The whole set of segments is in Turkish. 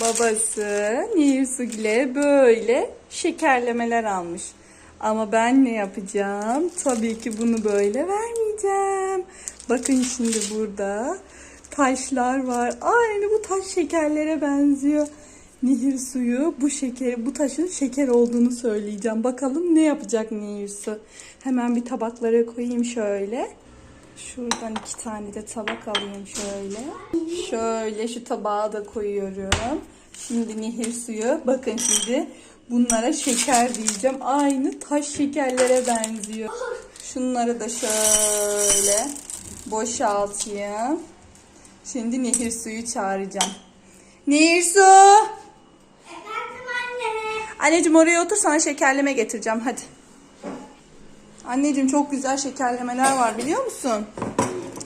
babası Nilsugil'e böyle şekerlemeler almış. Ama ben ne yapacağım? Tabii ki bunu böyle vermeyeceğim. Bakın şimdi burada taşlar var. Aynı bu taş şekerlere benziyor. Nehir suyu bu şekeri, bu taşın şeker olduğunu söyleyeceğim. Bakalım ne yapacak Nehir su. Hemen bir tabaklara koyayım şöyle. Şuradan iki tane de tabak alayım şöyle. Şöyle şu tabağa da koyuyorum. Şimdi nehir suyu. Bakın şimdi bunlara şeker diyeceğim. Aynı taş şekerlere benziyor. Şunları da şöyle boşaltayım. Şimdi nehir suyu çağıracağım. Nehir su. Efendim anne. Anneciğim oraya otur sana şekerleme getireceğim hadi. Anneciğim çok güzel şekerlemeler var biliyor musun?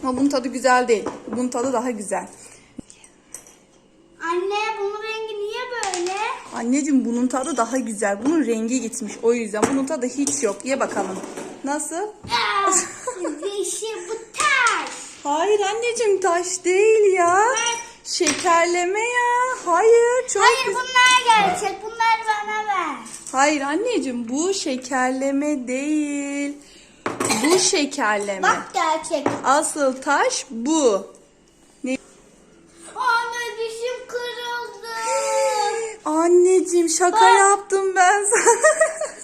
Ama bunun tadı güzel değil. Bunun tadı daha güzel. Anne bunun rengi niye böyle? Anneciğim bunun tadı daha güzel. Bunun rengi gitmiş o yüzden. Bunun tadı hiç yok. Ye bakalım. Nasıl? Yeşil bu taş. Hayır anneciğim taş değil ya. Şekerleme ya. Hayır çok Hayır güzel. bunlar gerçek. Bunlar bana ver. Hayır anneciğim bu şekerleme değil. Bu şekerleme. Bak gerçek. Asıl taş bu. Anne dişim kırıldı. Anneciğim şaka yaptım ben sana.